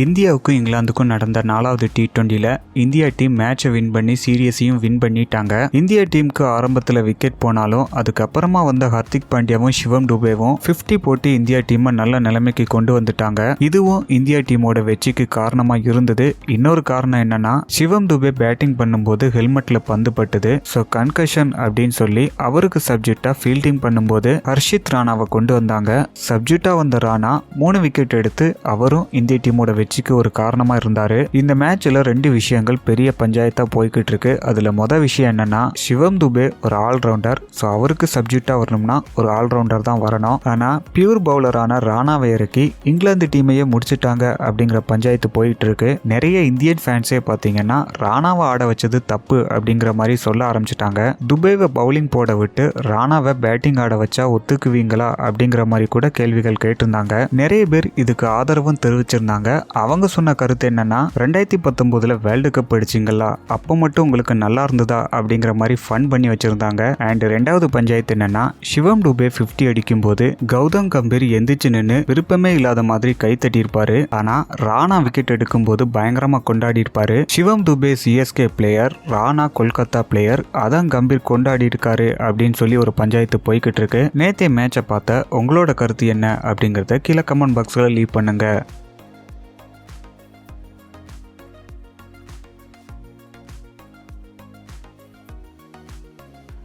இந்தியாவுக்கும் இங்கிலாந்துக்கும் நடந்த நாலாவது டி டுவெண்ட்டியில் இந்தியா டீம் மேட்சை வின் பண்ணி சீரியஸையும் வின் பண்ணிட்டாங்க. இந்தியா டீமுக்கு ஆரம்பத்தில் விக்கெட் போனாலும் அதுக்கப்புறமா வந்த ஹர்திக் பாண்டியாவும் சிவம் டுபேவும் 50 போட்டு இந்தியா டீமை நல்ல நிலைமைக்கு கொண்டு வந்துட்டாங்க. இதுவும் இந்தியா டீமோட வெற்றிக்கு காரணமாக இருந்தது. இன்னொரு காரணம் என்னன்னா சிவம் டுபே பேட்டிங் பண்ணும்போது ஹெல்மெட்ல பந்து பட்டுது. ஸோ கன்கஷன் அப்படின்னு சொல்லி அவருக்கு சப்ஜெக்டா ஃபீல்டிங் பண்ணும்போது ஹர்ஷித் ராணாவை கொண்டு வந்தாங்க. சப்ஜெக்டா வந்த ராணா மூணு விக்கெட் எடுத்து அவரும் இந்திய டீமோட வெற்றிக்கு ஒரு காரணமா இருந்தாரு. இந்த மேட்ச்ல ரெண்டு விஷயங்கள் பெரிய பஞ்சாயத்தா போய்கிட்டு இருக்கு. அதுல மொத விஷயம் என்னன்னா சிவம் துபே ஒரு ஆல்ரவுண்டர் ஸோ அவருக்கு சப்ஜெக்டா வரணும்னா ஒரு ஆல்ரவுண்டர் தான் வரணும். ஆனா பியூர் பவுலரான ராணா இறக்கி இங்கிலாந்து டீமையே முடிச்சிட்டாங்க அப்படிங்கிற பஞ்சாயத்து போயிட்டு இருக்கு. நிறைய இந்தியன் ஃபேன்ஸே பார்த்தீங்கன்னா ராணாவை ஆட வச்சது தப்பு அப்படிங்கிற மாதிரி சொல்ல ஆரம்பிச்சிட்டாங்க. துபேவை பவுலிங் போட விட்டு ராணாவை பேட்டிங் ஆட வச்சா ஒத்துக்குவீங்களா அப்படிங்கிற மாதிரி கூட கேள்விகள் கேட்டிருந்தாங்க. நிறைய பேர் இதுக்கு ஆதரவும் தெரிவிச்சிருந்தாங்க. அவங்க சொன்ன கருத்து என்னன்னா ரெண்டாயிரத்தி பத்தொன்பதுல வேர்ல்டு கப் அடிச்சிங்களா அப்போ மட்டும் உங்களுக்கு நல்லா இருந்ததா? அப்படிங்கிற மாதிரி ஃபன் பண்ணி வச்சிருந்தாங்க. அண்ட் ரெண்டாவது பஞ்சாயத்து என்னன்னா சிவம் டுபே 50 அடிக்கும்போது கௌதம் கம்பீர் எந்திரிச்சு நின்று விருப்பமே இல்லாத மாதிரி கை தட்டியிருப்பாரு. ஆனா ராணா விக்கெட் எடுக்கும்போது பயங்கரமா கொண்டாடி இருப்பாரு Shivam Dube CSK player Rana Kolkata player அதான் கம்பீர் கொண்டாடி இருக்காரு அப்படின்னு சொல்லி ஒரு பஞ்சாயத்து போய்கிட்டு இருக்கு நேத்தே மேட்சை பார்த்த உங்களோட கருத்து என்ன அப்படிங்கறத கீழே கமெண்ட் பாக்ஸ்ல லீவ் பண்ணுங்க.